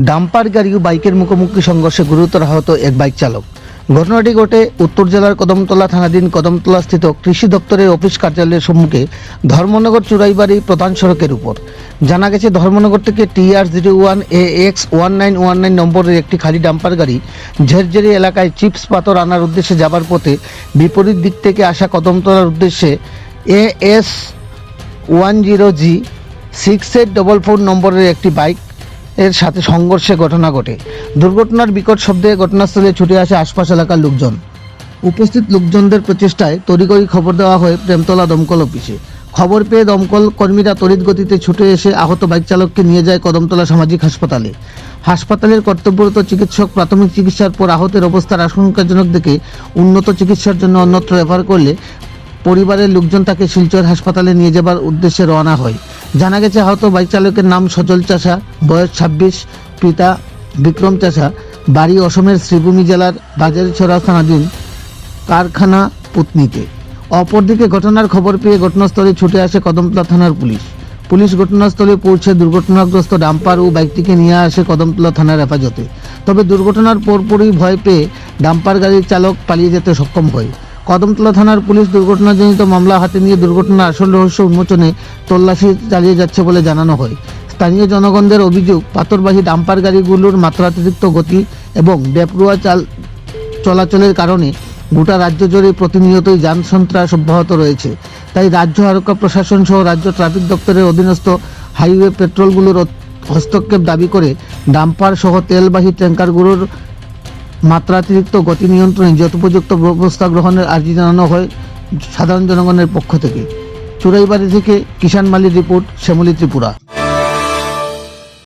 Dumper গাড়ি ও বাইকের মুখোমুখি সংঘর্ষে গুরুতর আহত এক বাইক চালক। ঘটনাটি ঘটে উত্তর জেলার কদমতলা থানাধীন কদমতলা স্থিত কৃষি দপ্তরের অফিস কার্যালয়ের সম্মুখে ধর্মনগর চুরাইবাড়ি প্রধান সড়কের উপর। জানা গেছে, ধর্মনগর থেকে TR zero one A X one nine one nine নম্বরের একটি খালি ডাম্পার গাড়ি ঝেরঝেরি এলাকায় চিপস পাথর আনার উদ্দেশ্যে যাবার পথে বিপরীত দিক থেকে আসা কদমতলার উদ্দেশ্যে A S one zero G six eight double four নম্বরের একটি বাইক এর সাথে সংঘর্ষে ঘটনা ঘটে। দুর্ঘটনার বিকট শব্দে ঘটনাস্থলে ছুটে আসে আশপাশ এলাকার লোকজন। উপস্থিত লোকজনদের প্রচেষ্টায় তড়িঘড়ি খবর দেওয়া হয় প্রেমতলা দমকল অফিসে। খবর পেয়ে দমকল কর্মীরা তড়িৎ গতিতে ছুটে এসে আহত বাইক চালককে নিয়ে যায় কদমতলা সামাজিক হাসপাতালে। হাসপাতালের কর্তব্যরত চিকিৎসক প্রাথমিক চিকিৎসার পর আহতের অবস্থার আশঙ্কাজনক দেখে উন্নত চিকিৎসার জন্য অন্যত্র রেফার করলে পরিবারের লোকজন তাকে শিলচর হাসপাতালে নিয়ে যাবার উদ্দেশ্যে রওনা হয়। জানা গেছে, আহত বাইক চালকের নাম সজল চাষা, বয়স ছাব্বিশ, পিতা বিক্রম চাষা। বাড়ি অসমের শ্রীভূমি জেলার বাজারিছড়া থানাধীন কারখানা পুতনিতে। অপরদিকে ঘটনার খবর পেয়ে ঘটনাস্থলে ছুটে আসে কদমতলা থানার পুলিশ। পুলিশ ঘটনাস্থলে পৌঁছে দুর্ঘটনাগ্রস্ত ডাম্পার ও বাইকটিকে নিয়ে আসে কদমতলা থানার হেফাজতে। তবে দুর্ঘটনার পরপরই ভয় পেয়ে ডাম্পার গাড়ির চালক পালিয়ে যেতে সক্ষম হয়। কদমতলা থানার পুলিশ দুর্ঘটনাজনিত মামলা হাতে নিয়ে দুর্ঘটনার আসল রহস্য উন্মোচনে তল্লাশি চালিয়ে যাচ্ছে বলে জানানো হয়। স্থানীয় জনগণদের অভিযোগ, পাথরবাহী ডাম্পার গাড়িগুলোর মাত্রাতিরিক্ত গতি এবং বেপরুয়া চাল চলাচলের কারণে গোটা রাজ্য জুড়ে প্রতিনিয়তই যান সন্ত্রাস অব্যাহত রয়েছে। তাই রাজ্য আরক্ষা প্রশাসন সহ রাজ্য ট্রাফিক দপ্তরের অধীনস্থ হাইওয়ে পেট্রোলগুলোর হস্তক্ষেপ দাবি করে ডাম্পার সহ তেলবাহী ট্যাঙ্কারগুলোর মাত্রাতিরিক্ত গতি নিয়ন্ত্রণে যথোপযুক্ত ব্যবস্থা গ্রহণের আর্জি জানানো হয় সাধারণ জনগণের পক্ষ থেকে। চুরাইবাড়ি থেকে কিষান মালির রিপোর্ট, শ্যামলী ত্রিপুরা।